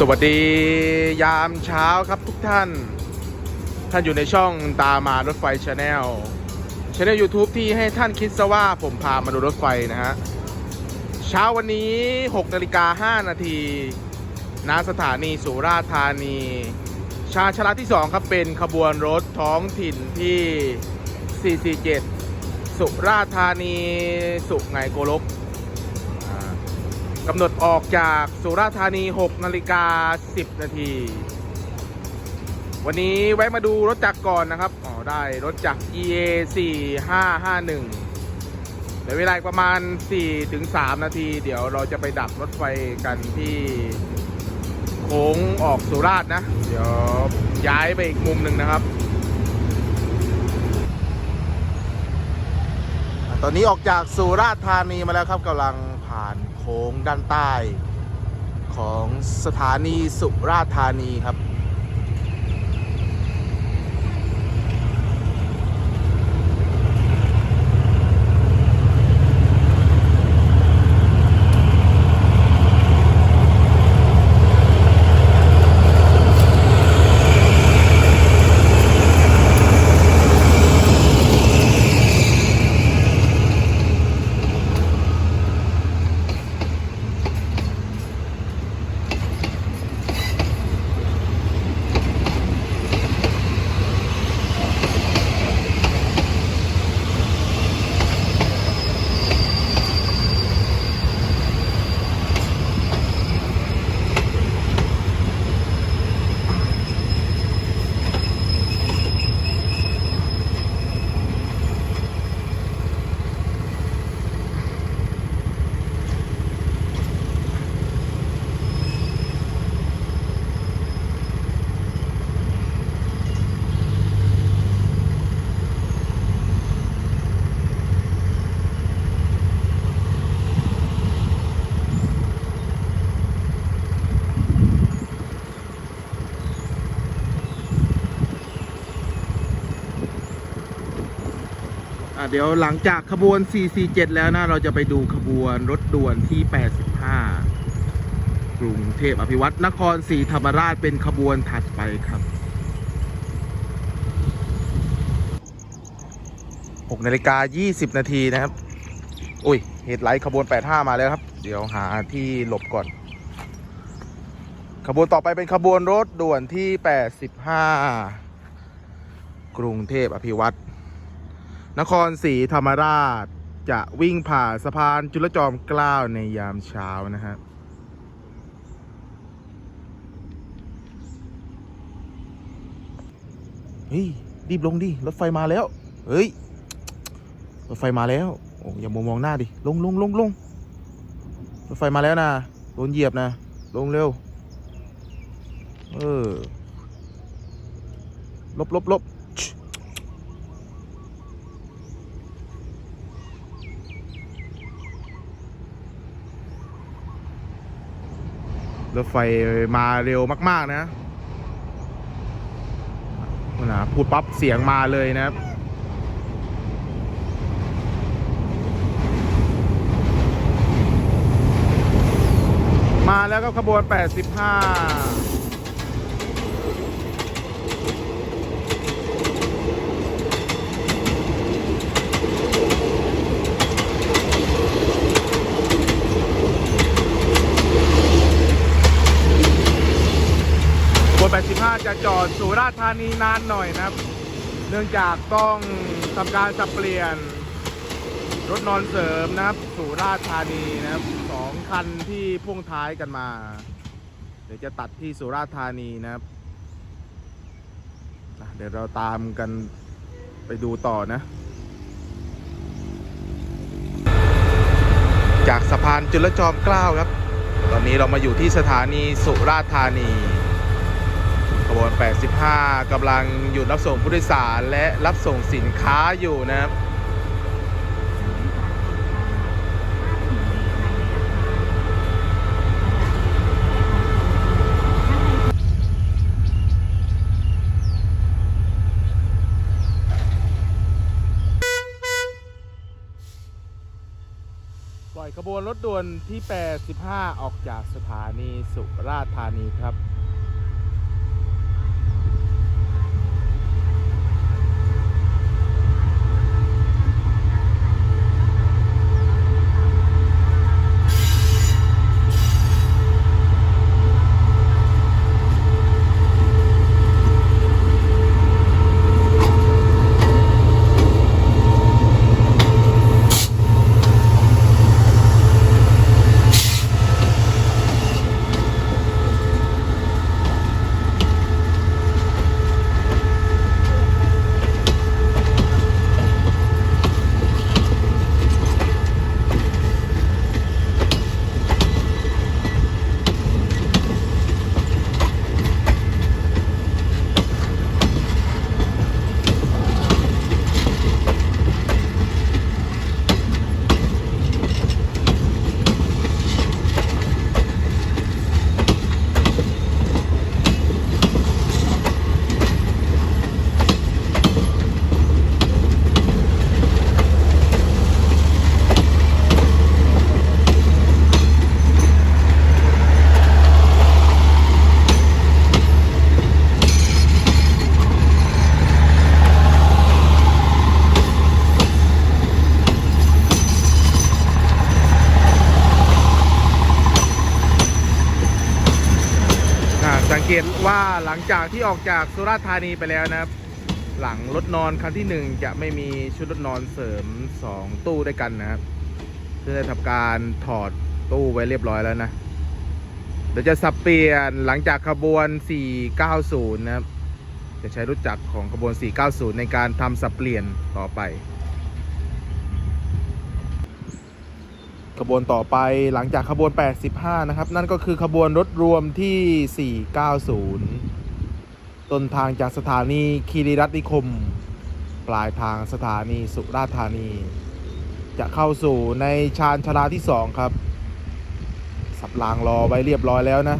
สวัสดียามเช้าครับทุกท่าน ท่านอยู่ในช่องตามารถไฟชาแนลช anel YouTube ที่ให้ท่านคิดซะว่าผมพามาดูรถไฟนะฮะ เช้าวันนี้6นาฬิกา5นาทีณสถานีสุราษฎร์ธานี ชาชลาที่ 2 ครับเป็นขบวนรถท้องถิ่นที่ 447 สุราษฎร์ธานี สุไหงโกลก กำหนดออกจากสุราษฎร์ธานี 6 นาฬิกา 10 นาที วันนี้แวะมาดูรถจักรก่อนนะครับ อ๋อ ได้รถจักร EA 4551เหลือเวลาประมาณ 4-3 นาที เดี๋ยวเราจะไปดักรถไฟกันที่โค้งออกสุราษฎร์นะ เดี๋ยวย้ายไปอีกมุมหนึ่งนะครับ ตอนนี้ออกจากสุราษฎร์ธานีมาแล้วครับกำลังผ่าน โค้งด้านใต้ ของสถานีสุราษฎร์ธานีครับ เดี๋ยวหลังจากขบวน 447 แล้วนะ เราจะไปดูขบวนรถด่วนที่ 85 กรุงเทพอภิวัตนครศรีธรรมราชเป็นขบวนถัดไปครับ6นาฬิกา 20 นาทีนะครับ อุ้ย เหตุไลท์ขบวน 85 มาแล้วครับ เดี๋ยวหาที่หลบก่อน ขบวนต่อไปเป็นขบวนรถด่วนที่ 85 กรุงเทพอภิวัต นครศรีธรรมราช จะวิ่งผ่านสะพานจุลจอมเกล้าในยามเช้านะฮะเฮ้ยรีบลงดิรถไฟมาแล้ว เฮ้ยรถไฟมาแล้วโอ้อย่ามองมองหน้าดิลงลงลงลงรถไฟมาแล้วนะโดนเหยียบนะลงเร็ว เออลบลบลบ รถไฟมาเร็วมาก ๆ นะนะพูดปั๊บเสียงมาเลยนะครับมาแล้วก็ขบวน 85 บน85 จะจอดสุราษฎร์ธานีนานหน่อยนะครับ เนื่องจากต้องทำการสับเปลี่ยน รถนอนเสริมนะครับ สุราษฎร์ธานีนะครับสองคันที่พ่วงท้ายกันมา เดี๋ยวจะตัดที่สุราษฎร์ธานีนะครับ เดี๋ยวเราตามกันไปดูต่อนะ จากสะพานจุลจอมเกล้าครับ ตอนนี้เรามาอยู่ที่สถานีสุราษฎร์ธานี น 85กำลังหยุดรับส่งผู้โดยสารและรับส่งสินค้าอยู่นะครับปล่อยขบวนรถด่วนที่ 85 ออกจากสถานีสุราษฎร์ธานีครับ อ่าสังเกตว่าห ลังจากที่ออกจากสุราษฎร์ธานีไปแล้วนะครับ หลังรถนอนคันที่หนึ่งจะไม่มีชุดรถนอนเสริม 2 ตู้ด้วยกันนะครับซึ่งได้ทำการถอดตู้ไว้เรียบร้อยแล้วนะ เดี๋ยวจะสับเปลี่ยนหลังจากขบวน 490 นะครับ จะใช้รถจักรของขบวน 490 ในการทำสับเปลี่ยนต่อไป ขบวนต่อไปหลังจากขบวน 85 นะครับ นั่นก็คือขบวนรถรวมที่ 490 ต้นทางจากสถานีคีรีรัตนิคม ปลายทางสถานีสุราษฎร์ธานี จะเข้าสู่ในชานชลาที่ 2 ครับ สับรางรอไว้เรียบร้อยแล้วนะ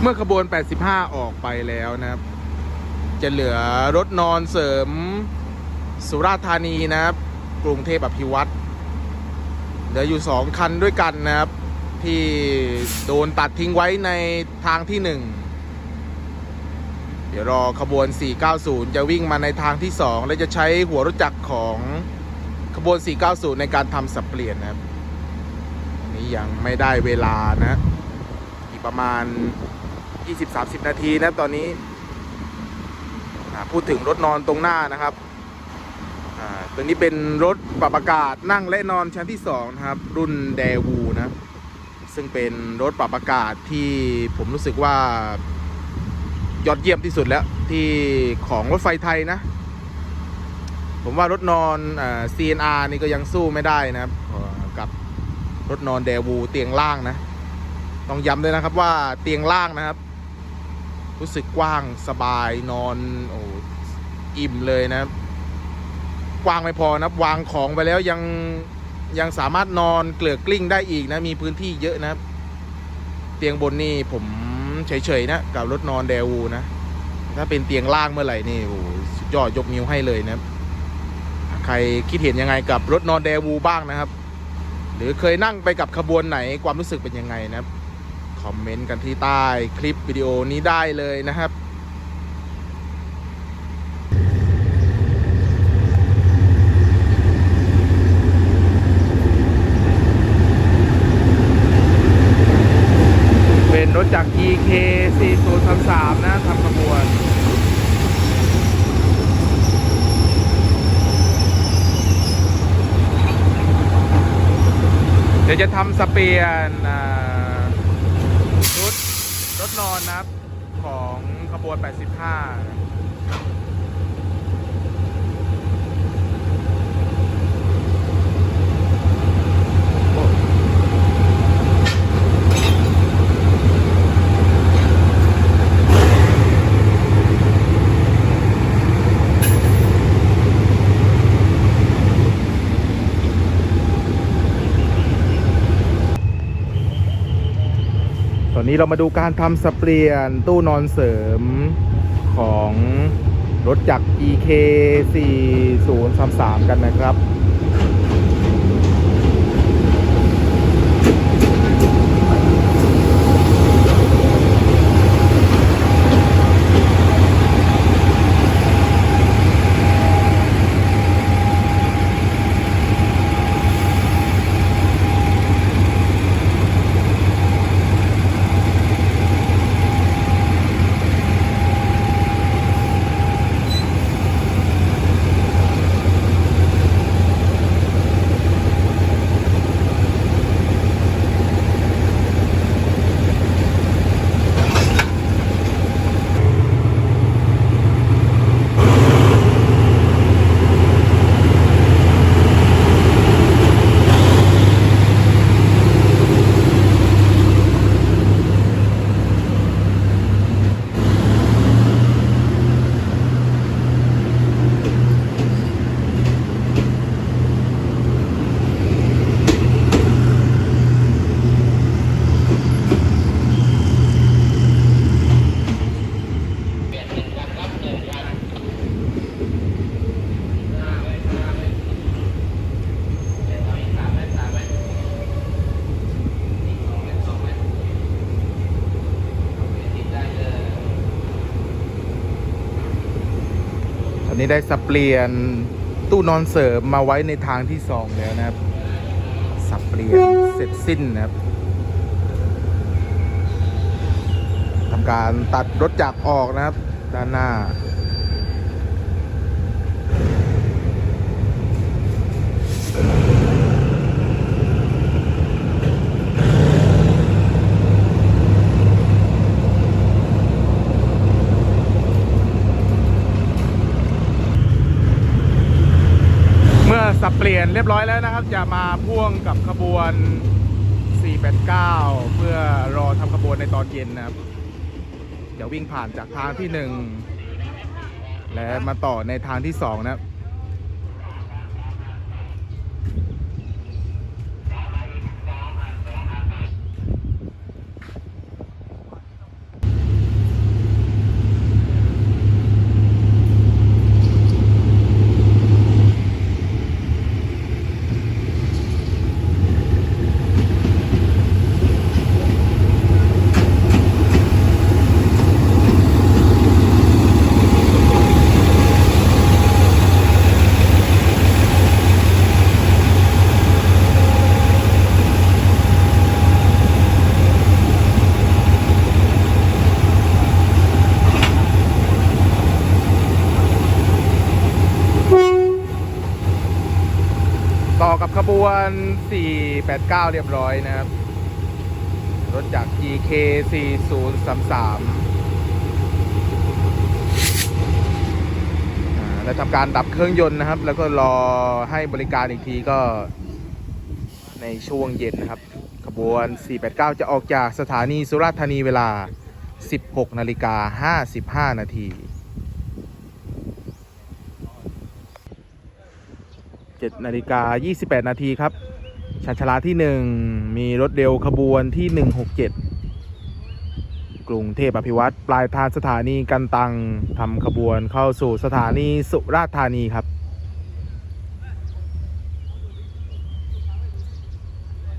เมื่อขบวน 85 ออกไปแล้วนะครับ จะเหลือรถนอนเสริมสุราษฎร์ธานีนะครับ กรุงเทพอภิวัตรเหลืออยู่สองคันด้วยกันนะครับ ที่โดนตัดทิ้งไว้ในทางที่หนึ่งเดี๋ยวรอขบวน 490 จะวิ่งมาในทางที่ 2 และจะใช้หัวรถจักรของขบวน 490 ในการทำสับเปลี่ยนนะครับ นี้ยังไม่ได้เวลานะอีกประมาณ 20-30 นาทีนะตอนนี้ พูดถึงรถนอนตรงหน้านะครับอ่าตัวนี้เป็นรถปรับอากาศนั่งและนอนชั้นที่ 2 นะครับ รุ่นเดวูนะ ซึ่งเป็นรถปรับอากาศที่ผมรู้สึกว่ายอดเยี่ยมที่สุดแล้วที่ของรถไฟไทยนะ ผมว่ารถนอนอ CNR นี่ก็ยังสู้ไม่ได้นะครับกับรถนอนเดวูเตียงล่างนะ ต้องย้ำด้วยนะครับว่าเตียงล่างนะครับ รู้สึกกว้างสบายนอนโอ้อิ่มเลยนะครับ กว้างไม่พอนับวางของไปแล้วยัง ยังสามารถนอนเกลือกกลิ้งได้อีกนะ มีพื้นที่เยอะนะ เตียงบนนี่ผมเฉยๆนะกับรถนอนเดวูนะ ถ้าเป็นเตียงล่างเมื่อไหร่นี่โอ้สุดยอดยกนิ้วให้เลยนะ ใครคิดเห็นยังไงกับรถนอนเดวูบ้างนะครับ หรือเคยนั่งไปกับขบวนไหนความรู้สึกเป็นยังไงนะครับ คอมเมนต์กันที่ใต้คลิปวิดีโอนี้ได้เลยนะครับ เป็นรถจาก EK 4033นะทำขบวน เดี๋ยว จะทำสเปียนอ่าชุดรถนอนนะครับ ของขบวน 85 นี้เรามาดูการทำสเปลียนตู้นอนเสริมของรถจักร EK 4033 กันนะครับ ได้สับเปลี่ยนตู้นอนเสริมมาไว้ในทางที่สองแล้วนะครับ สับเปลี่ยนเสร็จสิ้นนะครับทำการตัดรถจักรออกนะครับ ด้านหน้า เปลี่ยนเรียบร้อยแล้วนะครับ จะมาพ่วงกับขบวน 489 เพื่อรอทำขบวนในตอนเย็นนะครับจะวิ่งผ่านจากทางที่ 1 และมาต่อในทางที่ 2 นะครับ กับขบวน 489 เรียบร้อยนะครับ รถจาก GK 4033อ่าและทำการดับเครื่องยนต์นะครับ แล้วก็รอให้บริการอีกทีก็ในช่วงเย็นนะครับ ขบวน 489 จะออกจากสถานีสุราษฎร์ธานีเวลา 16 นาฬิกา 55 นาที 7นาฬิกา28 นาทีครับชันชลาที่ 1 มีรถเร็วขบวนที่ 167 กรุงเทพอภิวัตรปลายทางสถานีกันตังทำขบวนเข้าสู่สถานีสุราษฎร์ธานีครับ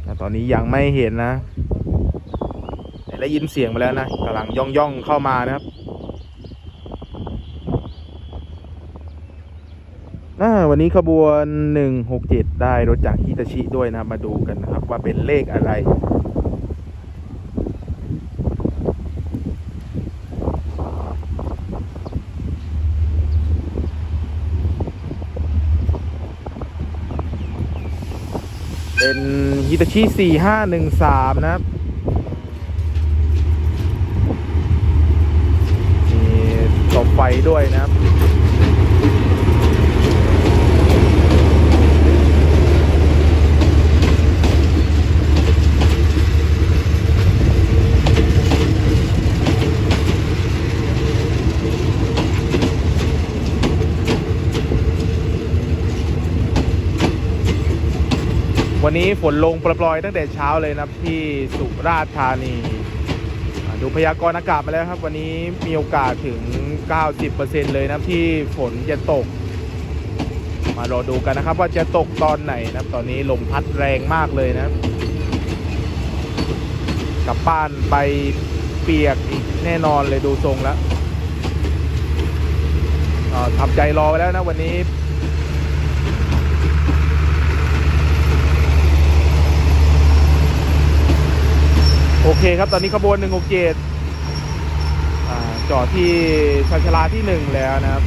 แต่ตอนนี้ยังไม่เห็นนะ แต่ได้ยินเสียงมาแล้วนะกำลังย่องย่องๆเข้ามานะครับ อ่า วันนี้ขบวน 167 ได้รถจากฮิตาชิด้วยนะมาดูกันนะครับ ว่าเป็นเลขอะไรเป็นฮิตาชิ4513 นะครับมีตบไฟด้วยนะครับ วันนี้ฝนลงปล่อยๆตั้งแต่เช้าเลยนะครับที่สุราษฎร์ธานีดูพยากรณ์อากาศมาแล้วครับ วันนี้มีโอกาสถึง 90%เลยนะครับที่ฝนจะตก มารอดูกันนะครับ ว่าจะตกตอนไหนนะครับ ตอนนี้ลมพัดแรงมากเลยนะกลับบ้านไปเปียกอีกแน่นอนเลยดูทรงแล้วทำใจรอไว้แล้วนะวันนี้ โอเคครับ ตอนนี้ขบวน167จอดที่ชันชาลาที่1แล้วนะครับ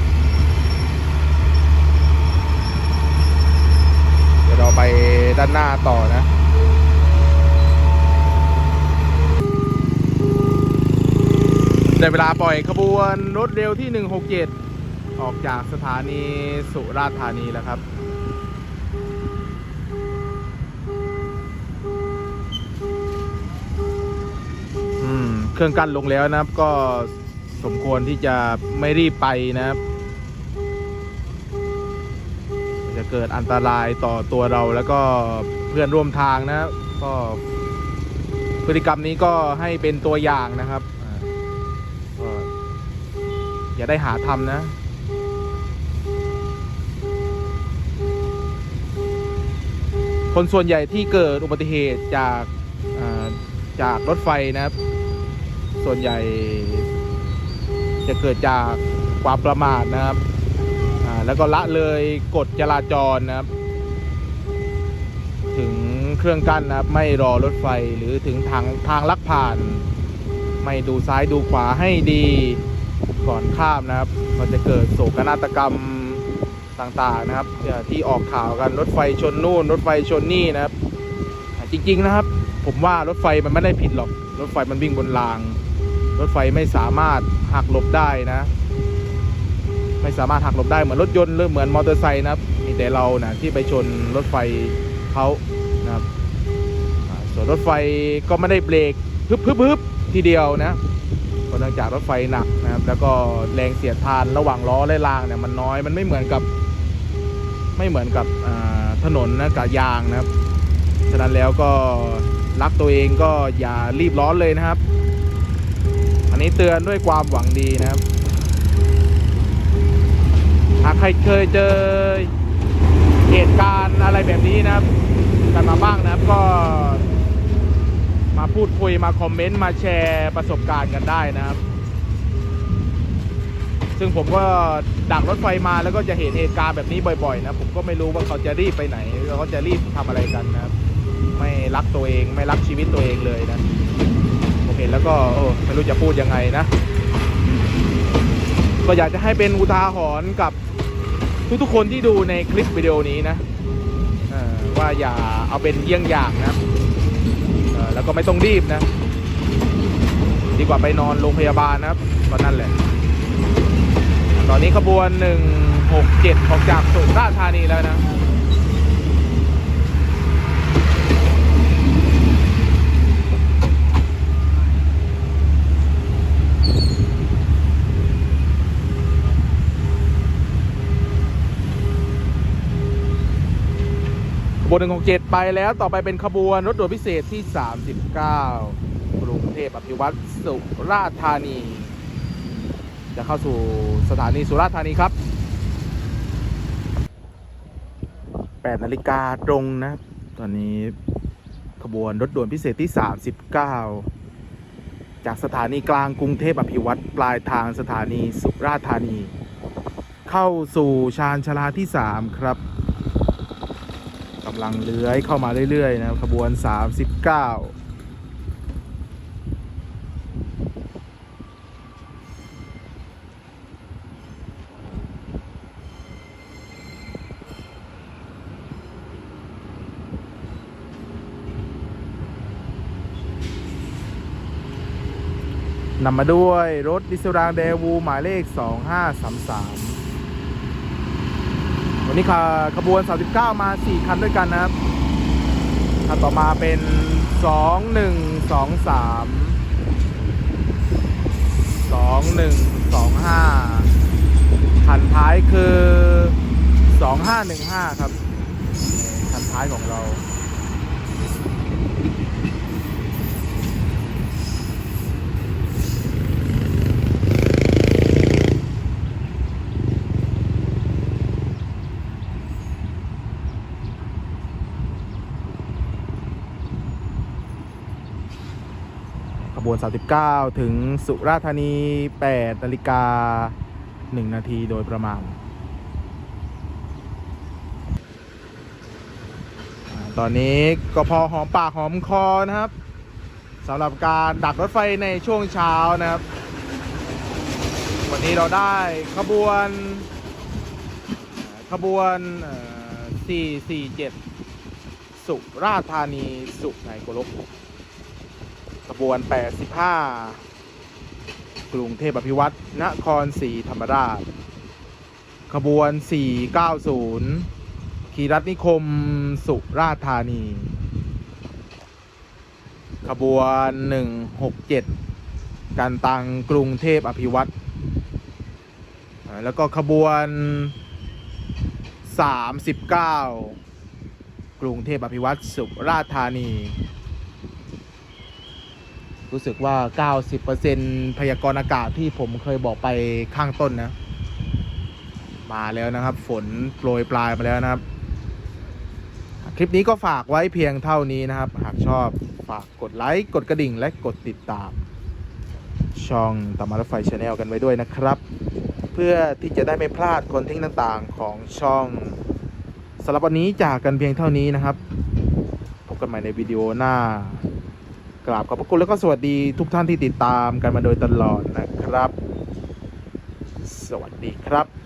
เดี๋ยวเราไปด้านหน้าต่อนะได้เวลาปล่อยขบวนรถเร็วที่ 167 ออกจากสถานีสุราษฎร์ธานีแล้วครับ อืมเค รื่องกั้นลงแล้วนะครับ ก็สมควรที่จะไม่รีบไปนะครับ จะเกิดอันตรายต่อตัวเราแล้วก็เพื่อนร่วมทางนะก็พฤติกรรมนี้ก็ให้เป็นตัวอย่างนะครับอ่าก็อย่าได้หาทำนะคนส่วนใหญ่ที่เกิดอุบัติเหตุจากจากรถไฟนะครับ ส่วนใหญ่จะเกิดจากความประมาทนะครับ แล้วก็ละเลยกฎจราจรนะครับ ถึงเครื่องกั้นนะครับ ไม่รอรถไฟหรือถึงทางทางลักผ่าน ไม่ดูซ้ายดูขวาให้ดีก่อนข้ามนะครับ ก็จะเกิดโศกนาฏกรรมต่างๆนะครับที่ออกข่าวกันรถไฟชนนู่น รถไฟชนนี่นะครับ จริงๆนะครับ ผมว่ารถไฟมันไม่ได้ผิดหรอก รถไฟมันวิ่งบนราง รถไฟไม่สามารถหักหลบได้นะ ไม่สามารถหักหลบได้เหมือนรถยนต์หรือเหมือนมอเตอร์ไซค์นะมีแต่เรานะที่ไปชนรถไฟเขานะครับส่วนรถไฟก็ไม่ได้เบรกพึบพึบพึบทีเดียวนะเพราะเนื่งจากรถไฟหนักนะครับ แล้วก็แรงเสียดทานระหว่างล้อและรางเนี่ยมันน้อยมันไม่เหมือนกับไม่เหมือนกับถนนนะกับยางนะครับ ฉะนั้นแล้วก็รักตัวเองก็อย่ารีบร้อนเลยนะครับ นี้เตือนด้วยความหวังดีนะครับ หากใครเคยเจอเหตุการณ์อะไรแบบนี้นะครับกันมาบ้างนะครับก็ มาพูดคุยมาคอมเมนต์มาแชร์ประสบการณ์กันได้นะครับ ซึ่งผมก็ดักรถไฟมาแล้วก็จะเห็นเหตุการณ์แบบนี้บ่อยๆ นะผมก็ไม่รู้ว่าเขาจะรีบไปไหนเขาจะรีบทำอะไรกันนะครับ ไม่รักตัวเองไม่รักชีวิตตัวเองเลยนะ ห็นแล้วก็เออไม่รู้จะพูดยังไงนะ ก็อยากจะให้เป็นอุทาหรณ์กับทุกๆคนที่ดูในคลิปวิดีโอนี้นะว่าอย่าเอาเป็นเยี่ยงอย่างนะแล้วก็ไม่ต้องรีบนะ ดีกว่าไปนอนโรงพยาบาลนะครับตอนนั้นแหละ ตอนนี้ขบวน 167 ออกจากสุราษฎร์ธานีแล้วนะ ขบวน167ไปแล้วต่อไปเป็นขบวนรถด่วนพิเศษที่ 39กรุงเทพอภิวัตรสุราษฎร์ธานี จะเข้าสู่สถานีสุราษฎร์ธานีครับ8นาฬิกาตรงนะครับ ตอนนี้ขบวนรถด่วนพิเศษที่ 39 จากสถานีกลางกรุงเทพอภิวัตปลายทางสถานีสุราษฎร์ธานี เข้าสู่ชานชาลาที่ 3 ครับ กำลังเลื้อยเข้ามาเรื่อยๆนะครับขบวน 39นำมาด้วยรถดิสรางเดวูหมายเลข 2533 วันนี้ค่ะขบวน 39 มา 4 คันด้วยกันนะครับคันต่อมาเป็น 2123 2125คันท้ายคือ 2515 ครับคันท้ายของเรา บน39 ถึงสุราษฎร์ธานี 8นาฬิกา 1 นาทีโดยประมาณ ตอนนี้ก็พอหอมปากหอมคอนะครับสำหรับการดักรถไฟในช่วงเช้านะครับ วันนี้เราได้ขบวนขบวน447 สุราษฎร์ธานี สุไหงโกลก ขบวน 85 กรุงเทพอภิวัตรนครศรีธรรมราช ขบวน 490 ขีรัตนิคม สุราษฎร์ธานี ขบวน 167กันตังกรุงเทพอภิวัตรแล้วก็ขบวน 39 กรุงเทพอภิวัตรสุราษฎร์ธานี รู้สึกว่า 90%พยากรณ์อากาศที่ผมเคยบอกไปข้างต้นนะ มาแล้วนะครับ ฝนโปรยปลายมาแล้วนะครับ คลิปนี้ก็ฝากไว้เพียงเท่านี้นะครับ หากชอบฝากกดไลค์ กดกระดิ่ง และกดติดตาม ช่องตามารถไฟชาแนลกันไว้ด้วยนะครับ เพื่อที่จะได้ไม่พลาดคอนเทนต์ต่างๆ ของช่องสำหรับวันนี้จากกันเพียงเท่านี้นะครับ พบกันใหม่ในวิดีโอหน้า กราบขอบพระคุณแล้วก็สวัสดีทุกท่านที่ติดตามกันมาโดยตลอดนะครับ สวัสดีครับ